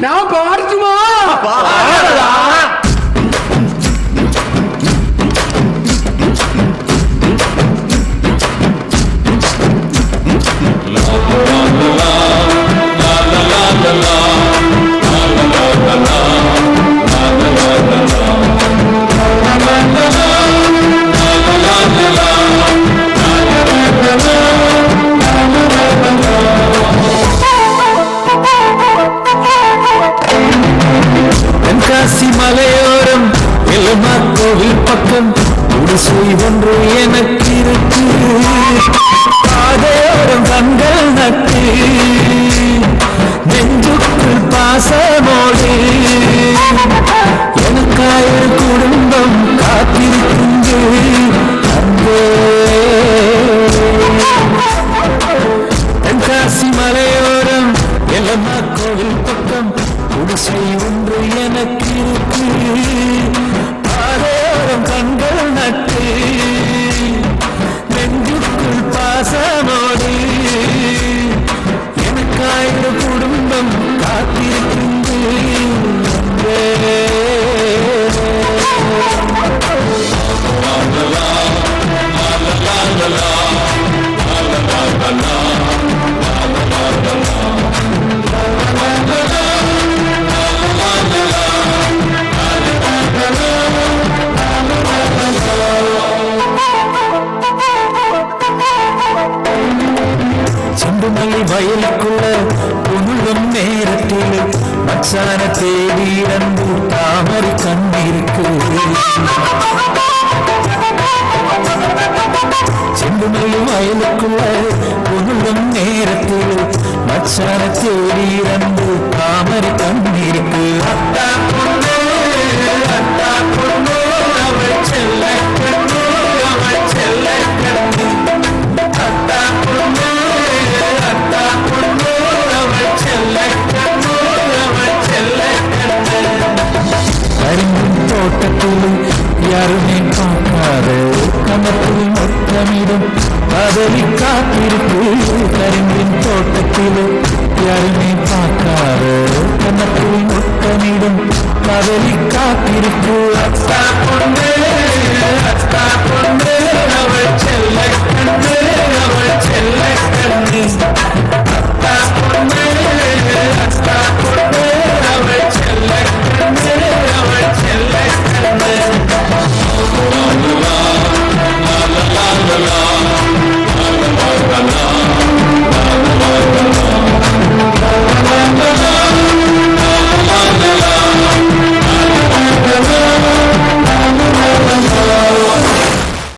நான் பார்த்துமா கோவில் பக்கம் குடிசை ஒன்று எனக்கிருக்கு பாதையோரம் கண்கள் நட்டு நெஞ்சுக்குள் பாசமோடு. எனக்காய குடும்பம் காத்திருக்குங்கு அன்பே. தென்காசி மலையோரம் எல்லம்மா கோவில் பக்கம் குடிசை ஒன்று எனக்கு இருக்கு செண்டுமல்லி வயலுக்குள்ள புனுலும் நேரத்தில் மச்சான தேடி இறந்து தாமரை கண்ணிருக்கு செண்டுமல்லி வயலுக்குள்ள மச்சான இறந்து தாமரை கண்ணிருக்கு அத்தா பொண்ணு அத்தா பொண்ணு அவள் செல்ல கண்ணு அவள் செல்ல கண்ணு அத்தா பொண்ணு அத்தா பொண்ணு அவள் செல்ல கண்ணு அவள் செல்ல கண்ணு கரும்பின் தோட்டத்தில் யாருமே பார்க்காத. கமத்தில் மொத்தமிடும் பதவி காத்திருக்கு கரும்பின் தோட்டத்தில் யாருமே பார்க்காத? கணத்தில் மொத்தமிடும் காதலி காத்திருக்கு அத்தா பொண்ணு அத்தா பொண்ணு.